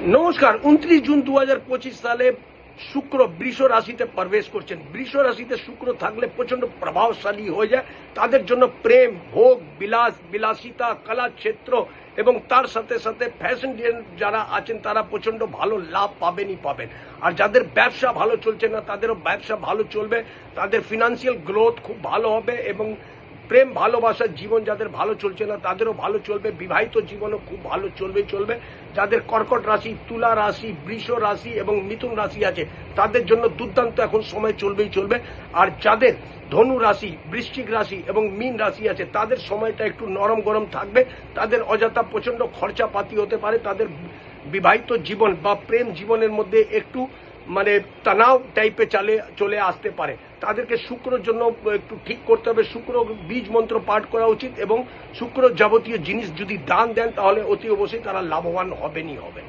নমস্কার, উনত্রিশ জুন দু হাজার পঁচিশ সালে শুক্র বৃষ রাশিতে প্রবেশ করছেন। বৃষ রাশিতে শুক্র থাকলে প্রচণ্ড প্রভাবশালী হয়ে যায়। তাদের জন্য প্রেম, ভোগ, বিলাস, বিলাসিতা কলাক্ষেত্র এবং তার সাথে সাথে ফ্যাশন যারা আছেন, তারা প্রচণ্ড ভালো লাভ পাবেনই পাবেন। আর যাদের ব্যবসা ভালো চলছে না, তাদেরও ব্যবসা ভালো চলবে। তাদের ফিনান্সিয়াল গ্রোথ খুব ভালো হবে এবং প্রেম ভালোবাসার জীবন যাদের ভালো চলছে না, তাদেরও ভালো চলবে। বিবাহিত জীবনও খুব ভালো চলবে চলবে। যাদের কর্কট রাশি, তুলা রাশি, বৃষ রাশি এবং মিথুন রাশি আছে, তাদের জন্য দুর্দান্ত এখন সময় চলবেই চলবে। আর যাদের ধনু রাশি, বৃশ্চিক রাশি এবং মীন রাশি আছে, তাদের সময়টা একটু নরম গরম থাকবে। তাদের অযথা প্রচণ্ড খরচাপাতি হতে পারে। তাদের বিবাহিত জীবন বা প্রেম জীবনের মধ্যে একটু মানে তানাও টাইপে চলে চলে আসতে পারে। তাদেরকে শুক্রর জন্য একটু ঠিক করতে হবে। শুক্র বীজ মন্ত্র পাঠ করা উচিত এবং শুক্র যাবতীয় জিনিস যদি দান দেন, তাহলে অতি অবশ্যই তারা লাভবান হবেনই হবেন।